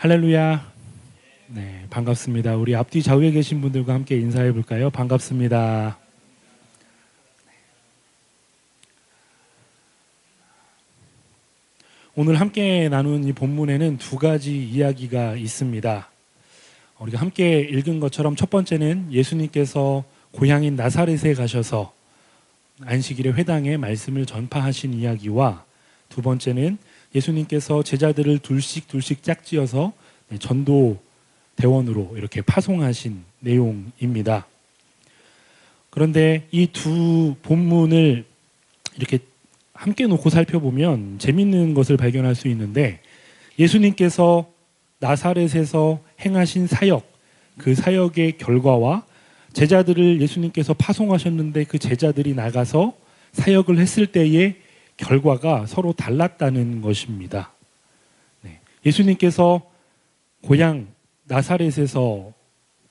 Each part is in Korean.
할렐루야. 네, 반갑습니다. 우리 앞뒤 좌우에 계신 분들과 함께 인사해 볼까요? 반갑습니다. 오늘 함께 나눈 이 본문에는 두 가지 이야기가 있습니다. 우리가 함께 읽은 것처럼 첫 번째는 예수님께서 고향인 나사렛에 가셔서 안식일의 회당에 말씀을 전파하신 이야기와 두 번째는 예수님께서 제자들을 둘씩 둘씩 짝지어서 전도 대원으로 이렇게 파송하신 내용입니다. 그런데 이 두 본문을 이렇게 함께 놓고 살펴보면 재밌는 것을 발견할 수 있는데 예수님께서 나사렛에서 행하신 사역, 그 사역의 결과와 제자들을 예수님께서 파송하셨는데 그 제자들이 나가서 사역을 했을 때의 결과가 서로 달랐다는 것입니다. 네. 예수님께서 고향 나사렛에서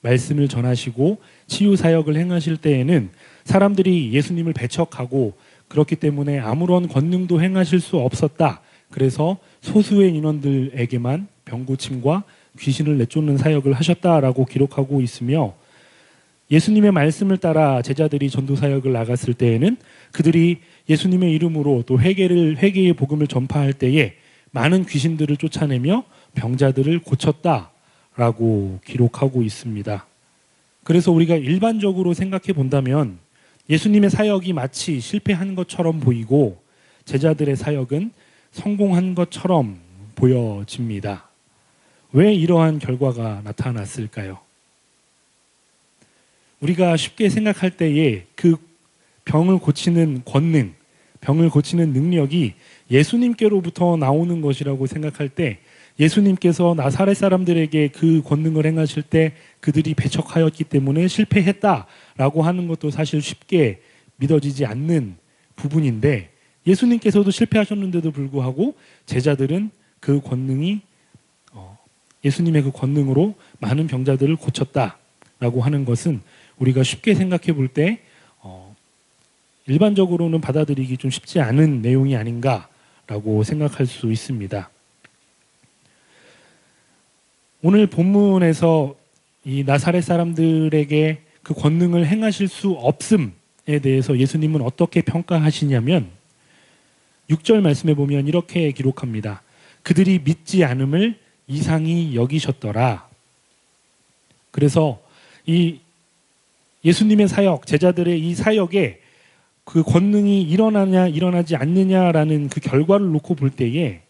말씀을 전하시고 치유 사역을 행하실 때에는 사람들이 예수님을 배척하고 그렇기 때문에 아무런 권능도 행하실 수 없었다. 그래서 소수의 인원들에게만 병고침과 귀신을 내쫓는 사역을 하셨다라고 기록하고 있으며 예수님의 말씀을 따라 제자들이 전도 사역을 나갔을 때에는 그들이 예수님의 이름으로 또 회개를 회개의 복음을 전파할 때에 많은 귀신들을 쫓아내며 병자들을 고쳤다라고 기록하고 있습니다. 그래서 우리가 일반적으로 생각해 본다면 예수님의 사역이 마치 실패한 것처럼 보이고 제자들의 사역은 성공한 것처럼 보여집니다. 왜 이러한 결과가 나타났을까요? 우리가 쉽게 생각할 때에 그 병을 고치는 권능, 병을 고치는 능력이 예수님께로부터 나오는 것이라고 생각할 때 예수님께서 나사렛 사람들에게 그 권능을 행하실 때 그들이 배척하였기 때문에 실패했다라고 하는 것도 사실 쉽게 믿어지지 않는 부분인데 예수님께서도 실패하셨는데도 불구하고 제자들은 그 권능이 어, 예수님의 그 권능으로 많은 병자들을 고쳤다라고 하는 것은 우리가 쉽게 생각해 볼때 어, 일반적으로는 받아들이기 좀 쉽지 않은 내용이 아닌가라고 생각할 수 있습니다. 오늘 본문에서 이 나사렛 사람들에게 그 권능을 행하실 수 없음에 대해서 예수님은 어떻게 평가하시냐면 6절 말씀에 보면 이렇게 기록합니다. 그들이 믿지 않음을 이상히 여기셨더라. 그래서 이 예수님의 사역, 제자들의 이 사역에 그 권능이 일어나냐 일어나지 않느냐라는 그 결과를 놓고 볼 때에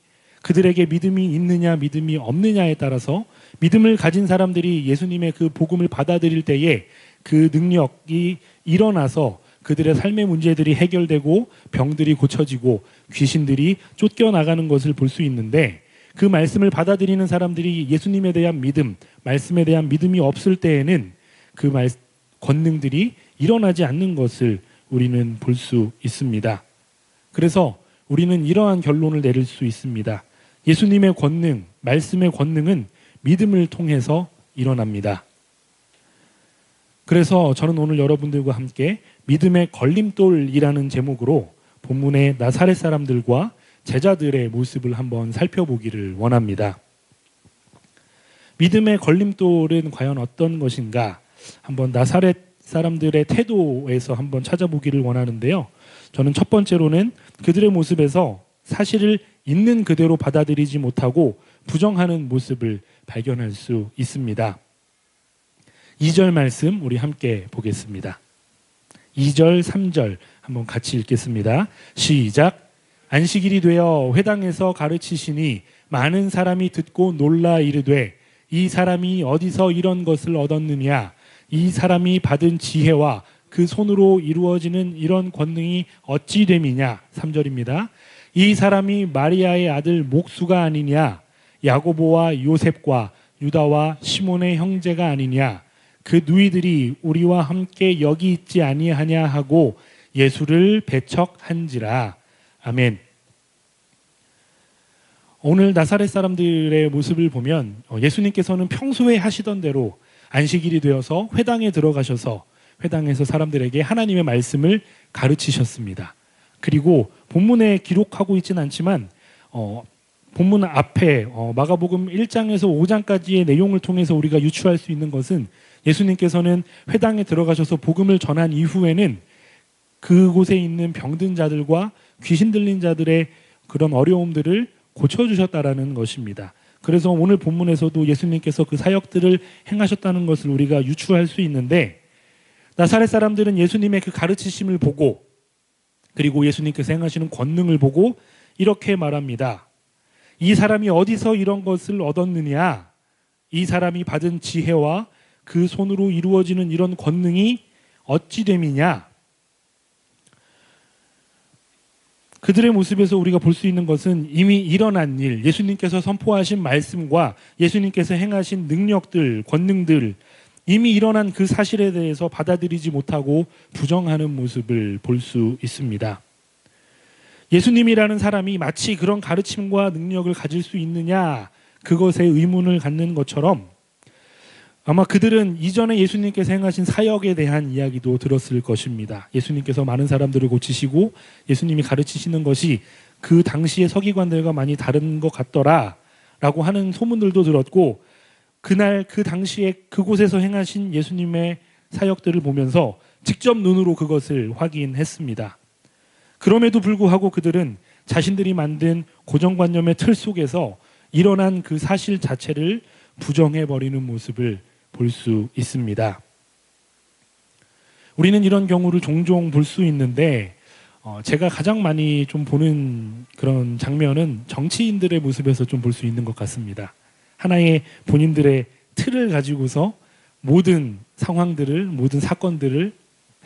그들에게 믿음이 있느냐 믿음이 없느냐에 따라서 믿음을 가진 사람들이 예수님의 그 복음을 받아들일 때에 그 능력이 일어나서 그들의 삶의 문제들이 해결되고 병들이 고쳐지고 귀신들이 쫓겨나가는 것을 볼 수 있는데 그 말씀을 받아들이는 사람들이 예수님에 대한 믿음, 말씀에 대한 믿음이 없을 때에는 그 말, 권능들이 일어나지 않는 것을 우리는 볼 수 있습니다. 그래서 우리는 이러한 결론을 내릴 수 있습니다. 예수님의 권능, 말씀의 권능은 믿음을 통해서 일어납니다. 그래서 저는 오늘 여러분들과 함께 믿음의 걸림돌이라는 제목으로 본문의 나사렛 사람들과 제자들의 모습을 한번 살펴보기를 원합니다. 믿음의 걸림돌은 과연 어떤 것인가? 한번 나사렛 사람들의 태도에서 한번 찾아보기를 원하는데요. 저는 첫 번째로는 그들의 모습에서 사실을 있는 그대로 받아들이지 못하고 부정하는 모습을 발견할 수 있습니다. 2절 말씀 우리 함께 보겠습니다. 2절, 3절 한번 같이 읽겠습니다. 시작. 안식일이 되어 회당에서 가르치시니 많은 사람이 듣고 놀라 이르되 이 사람이 어디서 이런 것을 얻었느냐 이 사람이 받은 지혜와 그 손으로 이루어지는 이런 권능이 어찌 됨이냐? 3절입니다. 이 사람이 마리아의 아들 목수가 아니냐? 야고보와 요셉과 유다와 시몬의 형제가 아니냐? 그 누이들이 우리와 함께 여기 있지 아니하냐? 하고 예수를 배척한지라. 아멘. 오늘 나사렛 사람들의 모습을 보면 예수님께서는 평소에 하시던 대로 안식일이 되어서 회당에 들어가셔서 회당에서 사람들에게 하나님의 말씀을 가르치셨습니다. 그리고 본문에 기록하고 있지는 않지만 어, 본문 앞에 어, 마가복음 1장에서 5장까지의 내용을 통해서 우리가 유추할 수 있는 것은 예수님께서는 회당에 들어가셔서 복음을 전한 이후에는 그곳에 있는 병든 자들과 귀신 들린 자들의 그런 어려움들을 고쳐주셨다라는 것입니다. 그래서 오늘 본문에서도 예수님께서 그 사역들을 행하셨다는 것을 우리가 유추할 수 있는데 나사렛 사람들은 예수님의 그 가르치심을 보고 그리고 예수님께서 행하시는 권능을 보고 이렇게 말합니다. 이 사람이 어디서 이런 것을 얻었느냐? 이 사람이 받은 지혜와 그 손으로 이루어지는 이런 권능이 어찌 됨이냐? 그들의 모습에서 우리가 볼 수 있는 것은 이미 일어난 일, 예수님께서 선포하신 말씀과 예수님께서 행하신 능력들, 권능들, 이미 일어난 그 사실에 대해서 받아들이지 못하고 부정하는 모습을 볼 수 있습니다. 예수님이라는 사람이 마치 그런 가르침과 능력을 가질 수 있느냐, 그것에 의문을 갖는 것처럼 아마 그들은 이전에 예수님께서 행하신 사역에 대한 이야기도 들었을 것입니다. 예수님께서 많은 사람들을 고치시고 예수님이 가르치시는 것이 그 당시의 서기관들과 많이 다른 것 같더라 라고 하는 소문들도 들었고 그날 그 당시에 그곳에서 행하신 예수님의 사역들을 보면서 직접 눈으로 그것을 확인했습니다. 그럼에도 불구하고 그들은 자신들이 만든 고정관념의 틀 속에서 일어난 그 사실 자체를 부정해버리는 모습을 볼 수 있습니다. 우리는 이런 경우를 종종 볼 수 있는데, 어, 제가 가장 많이 좀 보는 그런 장면은 정치인들의 모습에서 좀 볼 수 있는 것 같습니다. 하나의 본인들의 틀을 가지고서 모든 상황들을, 모든 사건들을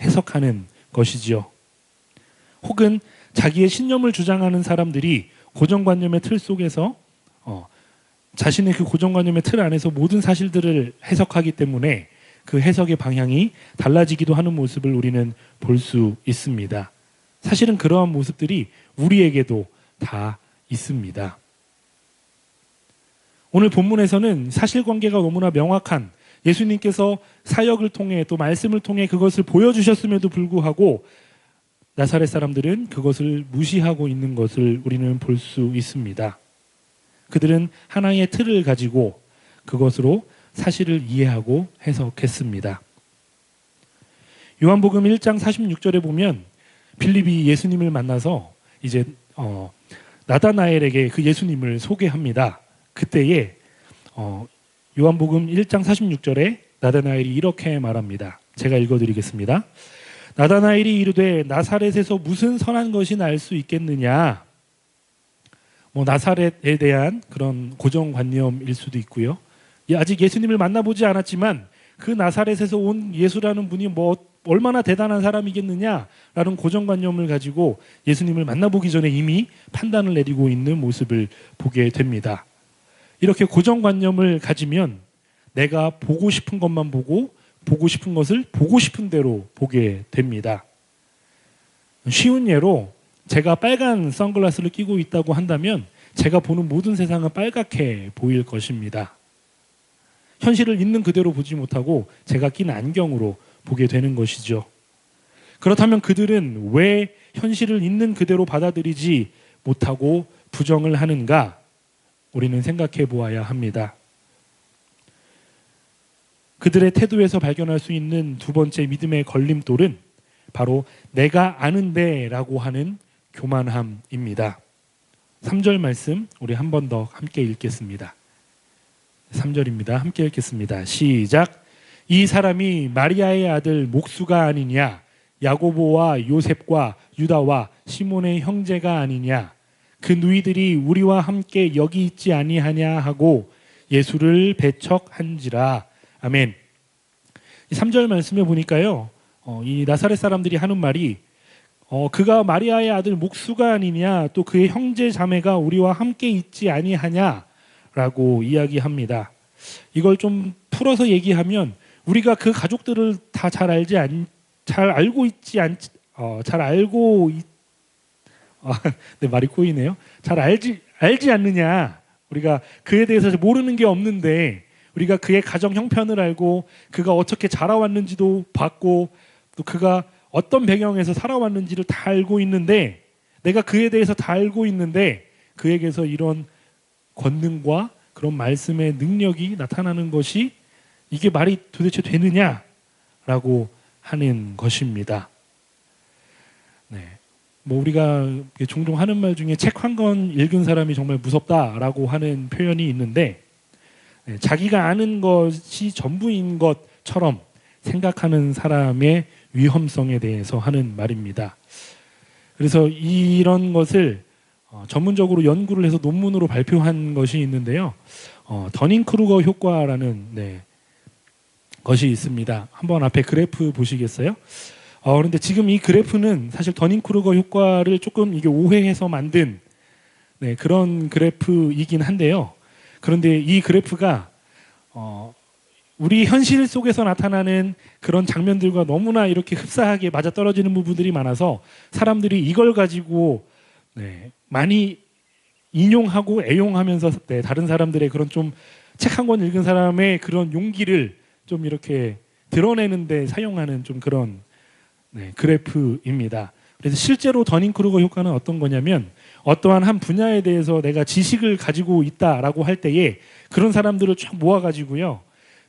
해석하는 것이지요. 혹은 자기의 신념을 주장하는 사람들이 고정관념의 틀 속에서 어, 자신의 그 고정관념의 틀 안에서 모든 사실들을 해석하기 때문에 그 해석의 방향이 달라지기도 하는 모습을 우리는 볼 수 있습니다. 사실은 그러한 모습들이 우리에게도 다 있습니다. 오늘 본문에서는 사실관계가 너무나 명확한 예수님께서 사역을 통해 또 말씀을 통해 그것을 보여주셨음에도 불구하고 나사렛 사람들은 그것을 무시하고 있는 것을 우리는 볼 수 있습니다. 그들은 하나의 틀을 가지고 그것으로 사실을 이해하고 해석했습니다. 요한복음 1장 46절에 보면 빌립이 예수님을 만나서 이제 어, 나다나엘에게 그 예수님을 소개합니다. 그때에 어, 요한복음 1장 46절에 나다나엘이 이렇게 말합니다. 제가 읽어드리겠습니다. 나다나엘이 이르되 나사렛에서 무슨 선한 것이 날 수 있겠느냐? 뭐 나사렛에 대한 그런 고정관념일 수도 있고요. 아직 예수님을 만나보지 않았지만 그 나사렛에서 온 예수라는 분이 뭐 얼마나 대단한 사람이겠느냐라는 고정관념을 가지고 예수님을 만나보기 전에 이미 판단을 내리고 있는 모습을 보게 됩니다. 이렇게 고정관념을 가지면 내가 보고 싶은 것만 보고 보고 싶은 것을 보고 싶은 대로 보게 됩니다. 쉬운 예로 제가 빨간 선글라스를 끼고 있다고 한다면 제가 보는 모든 세상은 빨갛게 보일 것입니다. 현실을 있는 그대로 보지 못하고 제가 낀 안경으로 보게 되는 것이죠. 그렇다면 그들은 왜 현실을 있는 그대로 받아들이지 못하고 부정을 하는가? 우리는 생각해 보아야 합니다. 그들의 태도에서 발견할 수 있는 두 번째 믿음의 걸림돌은 바로 내가 아는데라고 하는 교만함입니다. 3절 말씀 우리 한 번 더 함께 읽겠습니다. 3절입니다. 함께 읽겠습니다. 시작. 이 사람이 마리아의 아들 목수가 아니냐? 야고보와 요셉과 유다와 시몬의 형제가 아니냐? 그 누이들이 우리와 함께 여기 있지 아니하냐 하고 예수를 배척한지라. 아멘. 이 3절 말씀에 보니까요. 어, 이 나사렛 사람들이 하는 말이 어, 그가 마리아의 아들 목수가 아니냐 또 그의 형제 자매가 우리와 함께 있지 아니하냐라고 이야기합니다. 이걸 좀 풀어서 얘기하면 우리가 그 가족들을 다 잘 알지 않, 잘 알고 있지 않, 어, 잘 알고 있, 어, 네, 말이 꼬이네요. 잘 알지 알지 않느냐. 우리가 그에 대해서 모르는 게 없는데 우리가 그의 가정 형편을 알고 그가 어떻게 자라왔는지도 봤고 또 그가 어떤 배경에서 살아왔는지를 다 알고 있는데 내가 그에 대해서 다 알고 있는데 그에게서 이런 권능과 그런 말씀의 능력이 나타나는 것이 이게 말이 도대체 되느냐라고 하는 것입니다. 네. 뭐 우리가 종종 하는 말 중에 책 한 권 읽은 사람이 정말 무섭다라고 하는 표현이 있는데 네, 자기가 아는 것이 전부인 것처럼 생각하는 사람의 위험성에 대해서 하는 말입니다. 그래서 이런 것을 어, 전문적으로 연구를 해서 논문으로 발표한 것이 있는데요. 어, 더닝 크루거 효과라는 네, 것이 있습니다. 한번 앞에 그래프 보시겠어요? 어, 그런데 지금 이 그래프는 사실 더닝 크루거 효과를 조금 이게 오해해서 만든 네, 그런 그래프이긴 한데요. 그런데 이 그래프가 어, 우리 현실 속에서 나타나는 그런 장면들과 너무나 이렇게 흡사하게 맞아 떨어지는 부분들이 많아서 사람들이 이걸 가지고 네, 많이 인용하고 애용하면서 네, 다른 사람들의 그런 좀 책 한 권 읽은 사람의 그런 용기를 좀 이렇게 드러내는데 사용하는 좀 그런 네, 그래프입니다. 그래서 실제로 더닝 크루거 효과는 어떤 거냐면 어떠한 한 분야에 대해서 내가 지식을 가지고 있다라고 할 때에 그런 사람들을 쫙 모아가지고요.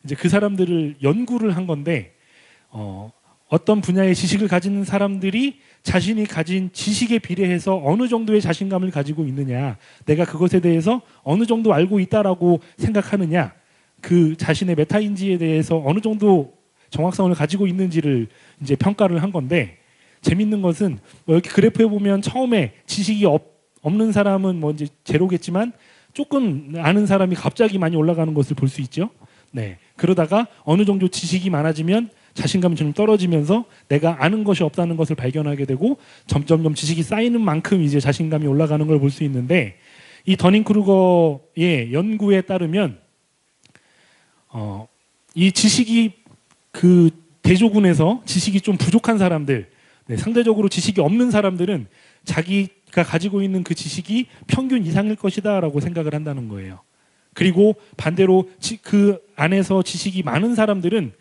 이제 그 사람들을 연구를 한 건데 어, 어떤 분야의 지식을 가진 사람들이 자신이 가진 지식에 비례해서 어느 정도의 자신감을 가지고 있느냐, 내가 그것에 대해서 어느 정도 알고 있다라고 생각하느냐, 그 자신의 메타인지에 대해서 어느 정도 정확성을 가지고 있는지를 이제 평가를 한 건데 재밌는 것은 뭐 이렇게 그래프에 보면 처음에 지식이 없, 없는 사람은 뭐 이제 제로겠지만 조금 아는 사람이 갑자기 많이 올라가는 것을 볼 수 있죠. 네. 그러다가 어느 정도 지식이 많아지면 자신감이 좀 떨어지면서 내가 아는 것이 없다는 것을 발견하게 되고 점점점 지식이 쌓이는 만큼 이제 자신감이 올라가는 걸 볼 수 있는데 이 더닝 크루거의 연구에 따르면 어, 이 지식이 그 대조군에서 지식이 좀 부족한 사람들, 네, 상대적으로 지식이 없는 사람들은 자기가 가지고 있는 그 지식이 평균 이상일 것이다라고 생각을 한다는 거예요. 그리고 반대로 지, 그 안에서 지식이 많은 사람들은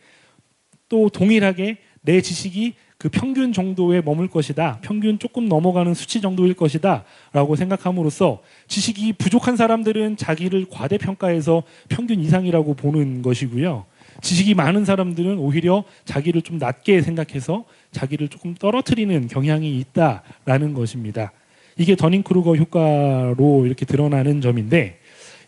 또 동일하게 내 지식이 그 평균 정도에 머물 것이다. 평균 조금 넘어가는 수치 정도일 것이다. 라고 생각함으로써 지식이 부족한 사람들은 자기를 과대평가해서 평균 이상이라고 보는 것이고요. 지식이 많은 사람들은 오히려 자기를 좀 낮게 생각해서 자기를 조금 떨어뜨리는 경향이 있다라는 것입니다. 이게 더닝 크루거 효과로 이렇게 드러나는 점인데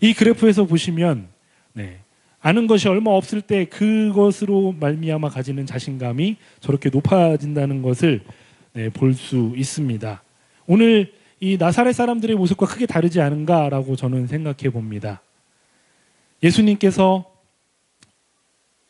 이 그래프에서 보시면 네, 아는 것이 얼마 없을 때 그것으로 말미암아 가지는 자신감이 저렇게 높아진다는 것을 네, 볼수 있습니다. 오늘 이 나사렛 사람들의 모습과 크게 다르지 않은가라고 저는 생각해 봅니다. 예수님께서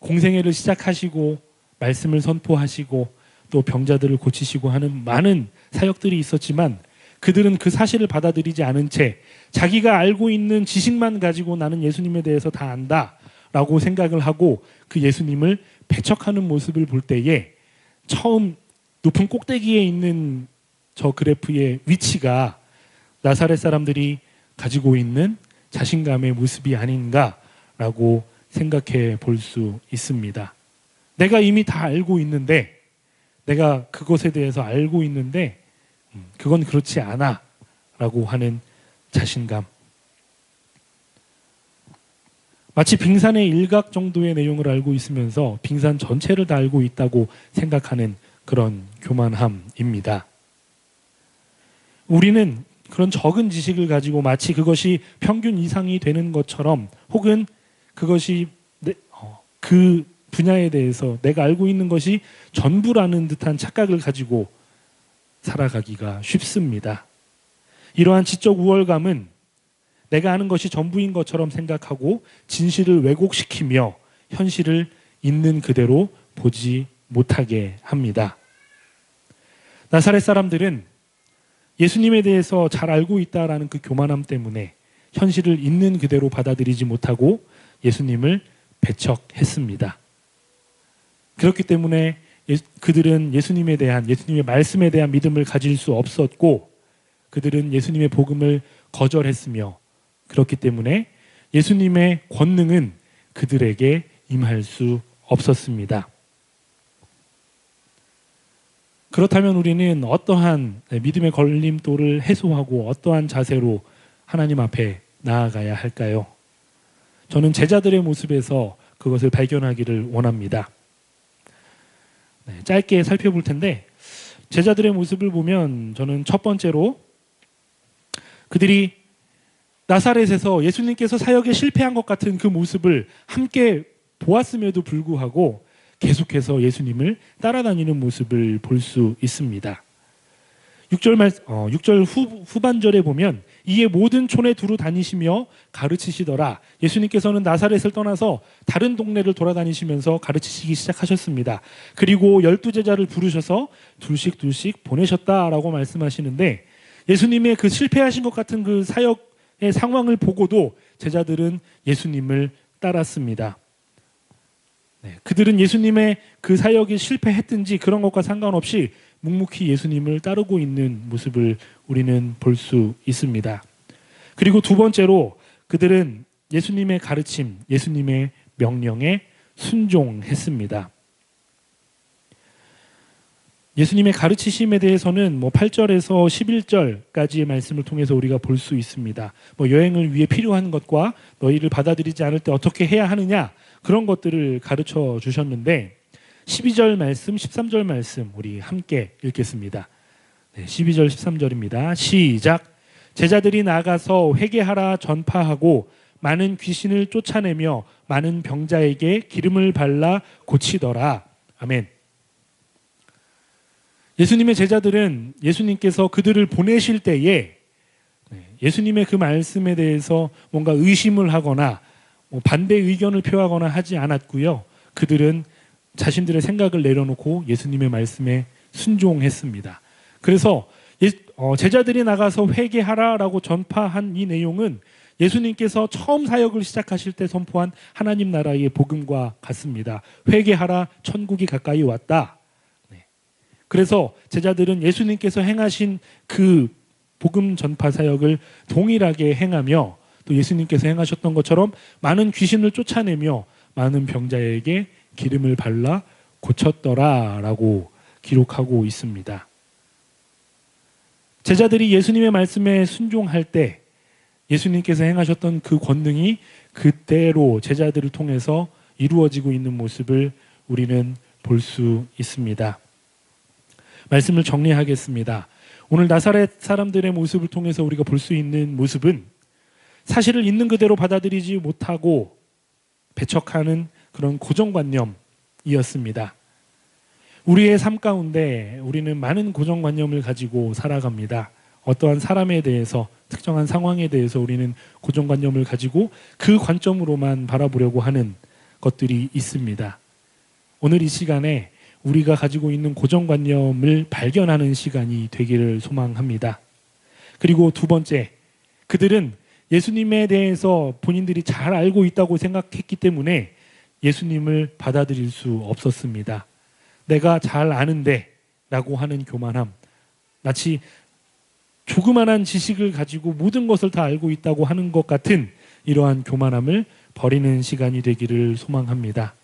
공생애를 시작하시고 말씀을 선포하시고 또 병자들을 고치시고 하는 많은 사역들이 있었지만 그들은 그 사실을 받아들이지 않은 채 자기가 알고 있는 지식만 가지고 나는 예수님에 대해서 다 안다 라고 생각을 하고 그 예수님을 배척하는 모습을 볼 때에 처음 높은 꼭대기에 있는 저 그래프의 위치가 나사렛 사람들이 가지고 있는 자신감의 모습이 아닌가라고 생각해 볼 수 있습니다. 내가 이미 다 알고 있는데 내가 그것에 대해서 알고 있는데 음, 그건 그렇지 않아 라고 하는 자신감. 마치 빙산의 일각 정도의 내용을 알고 있으면서 빙산 전체를 다 알고 있다고 생각하는 그런 교만함입니다. 우리는 그런 적은 지식을 가지고 마치 그것이 평균 이상이 되는 것처럼 혹은 그것이 어, 그 분야에 대해서 내가 알고 있는 것이 전부라는 듯한 착각을 가지고 살아가기가 쉽습니다. 이러한 지적 우월감은 내가 아는 것이 전부인 것처럼 생각하고 진실을 왜곡시키며 현실을 있는 그대로 보지 못하게 합니다. 나사렛 사람들은 예수님에 대해서 잘 알고 있다라는 그 교만함 때문에 현실을 있는 그대로 받아들이지 못하고 예수님을 배척했습니다. 그렇기 때문에 그들은 예수님에 대한 예수님의 말씀에 대한 믿음을 가질 수 없었고 그들은 예수님의 복음을 거절했으며 그렇기 때문에 예수님의 권능은 그들에게 임할 수 없었습니다. 그렇다면 우리는 어떠한 믿음의 걸림돌을 해소하고 어떠한 자세로 하나님 앞에 나아가야 할까요? 저는 제자들의 모습에서 그것을 발견하기를 원합니다. 네, 짧게 살펴볼 텐데 제자들의 모습을 보면 저는 첫 번째로 그들이 나사렛에서 예수님께서 사역에 실패한 것 같은 그 모습을 함께 보았음에도 불구하고 계속해서 예수님을 따라다니는 모습을 볼 수 있습니다. 6절 말 어, 6절 후, 후반절에 보면 이에 모든 촌에 두루 다니시며 가르치시더라. 예수님께서는 나사렛을 떠나서 다른 동네를 돌아다니시면서 가르치시기 시작하셨습니다. 그리고 열두 제자를 부르셔서 둘씩 둘씩 보내셨다라고 말씀하시는데 예수님의 그 실패하신 것 같은 그 사역의 상황을 보고도 제자들은 예수님을 따랐습니다. 네, 그들은 예수님의 그 사역이 실패했든지 그런 것과 상관없이 묵묵히 예수님을 따르고 있는 모습을 우리는 볼 수 있습니다. 그리고 두 번째로 그들은 예수님의 가르침, 예수님의 명령에 순종했습니다. 예수님의 가르치심에 대해서는 뭐 8절에서 11절까지의 말씀을 통해서 우리가 볼 수 있습니다. 뭐 여행을 위해 필요한 것과 너희를 받아들이지 않을 때 어떻게 해야 하느냐 그런 것들을 가르쳐 주셨는데 12절 말씀, 13절 말씀 우리 함께 읽겠습니다. 네, 12절 13절입니다. 시작. 제자들이 나가서 회개하라 전파하고 많은 귀신을 쫓아내며 많은 병자에게 기름을 발라 고치더라. 아멘. 예수님의 제자들은 예수님께서 그들을 보내실 때에 네, 예수님의 그 말씀에 대해서 뭔가 의심을 하거나 뭐 반대 의견을 표하거나 하지 않았고요. 그들은 자신들의 생각을 내려놓고 예수님의 말씀에 순종했습니다. 그래서 어, 제자들이 나가서 회개하라라고 전파한 이 내용은 예수님께서 처음 사역을 시작하실 때 선포한 하나님 나라의 복음과 같습니다. 회개하라, 천국이 가까이 왔다. 그래서 제자들은 예수님께서 행하신 그 복음 전파 사역을 동일하게 행하며 또 예수님께서 행하셨던 것처럼 많은 귀신을 쫓아내며 많은 병자에게 기름을 발라 고쳤더라라고 기록하고 있습니다. 제자들이 예수님의 말씀에 순종할 때 예수님께서 행하셨던 그 권능이 그대로 제자들을 통해서 이루어지고 있는 모습을 우리는 볼 수 있습니다. 말씀을 정리하겠습니다. 오늘 나사렛 사람들의 모습을 통해서 우리가 볼 수 있는 모습은 사실을 있는 그대로 받아들이지 못하고 배척하는 그런 고정관념이었습니다. 우리의 삶 가운데 우리는 많은 고정관념을 가지고 살아갑니다. 어떠한 사람에 대해서 특정한 상황에 대해서 우리는 고정관념을 가지고 그 관점으로만 바라보려고 하는 것들이 있습니다. 오늘 이 시간에 우리가 가지고 있는 고정관념을 발견하는 시간이 되기를 소망합니다. 그리고 두 번째, 그들은 예수님에 대해서 본인들이 잘 알고 있다고 생각했기 때문에 예수님을 받아들일 수 없었습니다. 내가 잘 아는데 라고 하는 교만함. 마치 조그만한 지식을 가지고 모든 것을 다 알고 있다고 하는 것 같은 이러한 교만함을 버리는 시간이 되기를 소망합니다.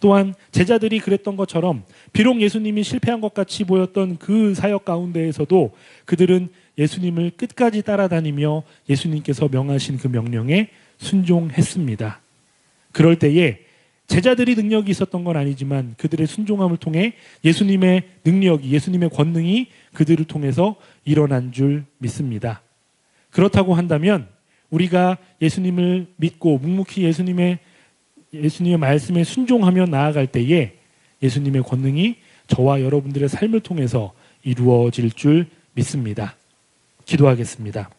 또한 제자들이 그랬던 것처럼 비록 예수님이 실패한 것 같이 보였던 그 사역 가운데에서도 그들은 예수님을 끝까지 따라다니며 예수님께서 명하신 그 명령에 순종했습니다. 그럴 때에 제자들이 능력이 있었던 건 아니지만 그들의 순종함을 통해 예수님의 능력이, 예수님의 권능이 그들을 통해서 일어난 줄 믿습니다. 그렇다고 한다면 우리가 예수님을 믿고 묵묵히 예수님의 예수님의 말씀에 순종하며 나아갈 때에 예수님의 권능이 저와 여러분들의 삶을 통해서 이루어질 줄 믿습니다. 기도하겠습니다.